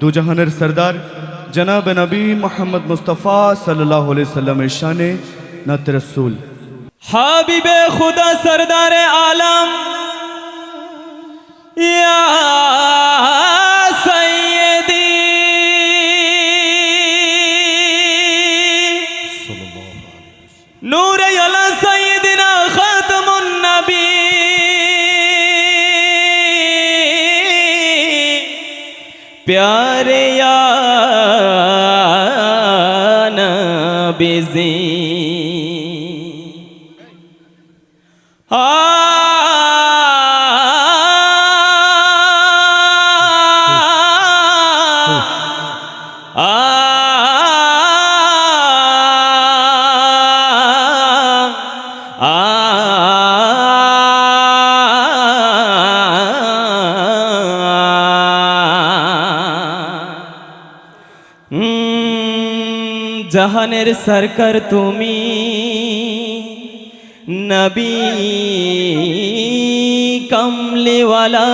دو جہانر سردار جناب نبی محمد مصطفیٰ صلی اللہ علیہ وسلم شان نت رسول۔ حابب خدا سردار عالم प्यारे या नबीजी आ হুম, জাহানের সরকার তুমি। নবী কমলিওয়ালা।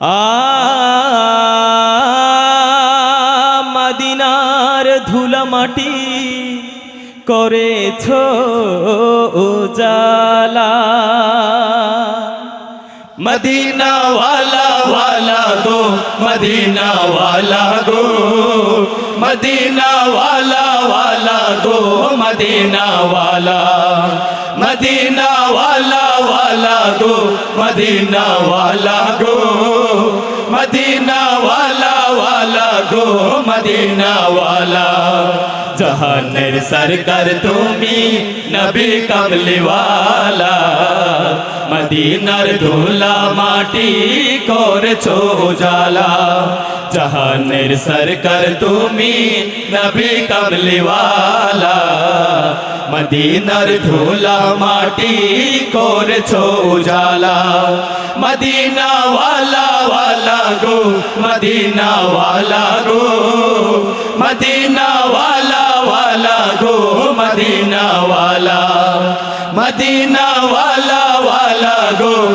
আ মদিনার ধুলা মাটি করেছ مدینہ والا والا دو مدینہ والا دو مدینہ والا والا دو مدینہ والا مدینہ والا والا دو مدینہ والا دو مدینہ والا والا دو مدینہ والا جہانر سرکار تمی نبی کملی والا মদিনার ধুলা মাটি করেছ জালা জাহানের সরকার তুমি নবী কামলিওয়ালা মদিনার ধুলা মাটি করেছ জালা মদিনা ওয়ালা ওয়ালা গো মদিনা ওয়ালা গো। মদিনা ওয়ালা ওয়ালা গো মদিনা ওয়ালা মদিনা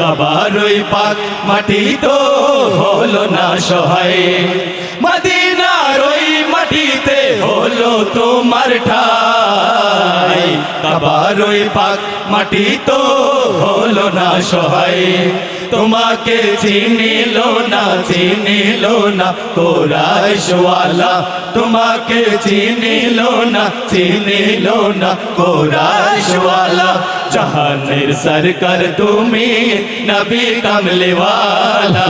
ওই পাক মাটি তো হলো না সহায়। মদিনার ওই মাটিতে হলো তোমার ঠাই। কবারই পাক মাটি তো হলো না সহায়। তোমাকে চিনিল না চিনিল না কোরাইশওয়ালা। তোমাকে চিনিল না চিনিল না কোরাইশওয়ালা। জাহানের সরকার তুমি নবী কামলিওয়ালা।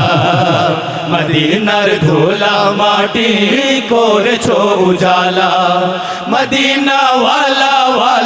মদিনার ধুলা মাটি করেছ উজালা। মদিনা ওয়ালা ওয়ালা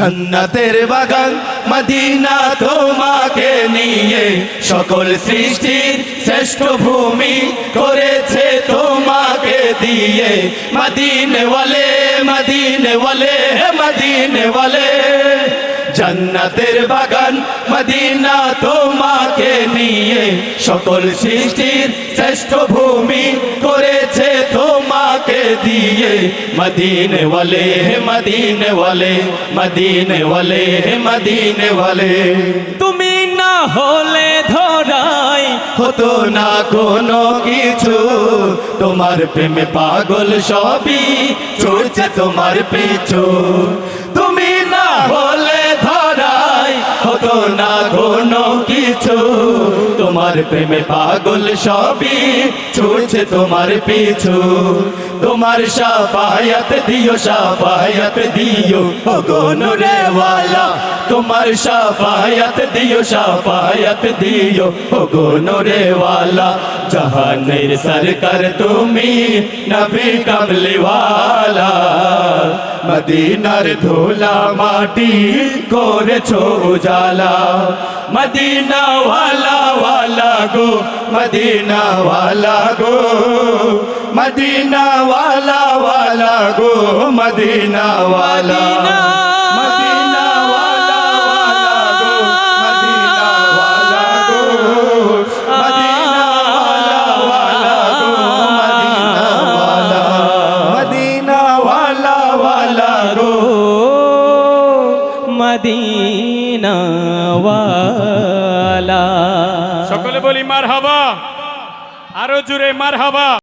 জান্নাতের বাগান মদিনা তোমাকে নিয়ে সকল সৃষ্টির শ্রেষ্ঠ ভূমি করেছে তোমাকে দিয়ে। মদিনে ওয়ালে মদিনে ওয়ালে মদিনে ওয়ালে জান্নাতের বাগান মদিনা তোমাকে নিয়ে সকল সৃষ্টির শ্রেষ্ঠ ভূমি করেছে তোমাকে দিয়ে মদিনে ওয়ালে মদিনে ওয়ালে মদিনে ওয়ালে মদিনে ওয়ালে তুমি না হলে ধরাই হতো না কোনো কিছু তোমার প্রেমে পাগল সবই ছুটছে তোমার পিছু। তুমি না হলে ধরাই হতো না কোনো কিছু তোমার প্রেমে পাগল সবই ছুটছে তোমার পিছু। তোমার সাফায়াত দিও সাফায়াত দিও ও গনুরে ওয়ালা তোমার সাফায়াত দিও সাফায়াত দিও ও গনুরে ওয়ালা জাহানের সরকার তুমি নবী কমলি ওয়ালা মদিনার ধুলা মাটি করেছ উজালা মদিনা ওয়ালা ওয়ালা গো মদিনা ওয়ালা গো মদিনা ওয়ালা ওয়ালা গো মদিনা ওয়ালা মদিনা ওয়ালা ওয়ালা গো মদিনা ওয়ালা গো মদিনা ওয়ালা ওয়ালা গো মদিনা ওয়ালা মদিনা ওয়ালা ওয়ালা গো মদিনাওয়ালা সকলে বলি মার হাবা আরও জুড়ে মার হাবা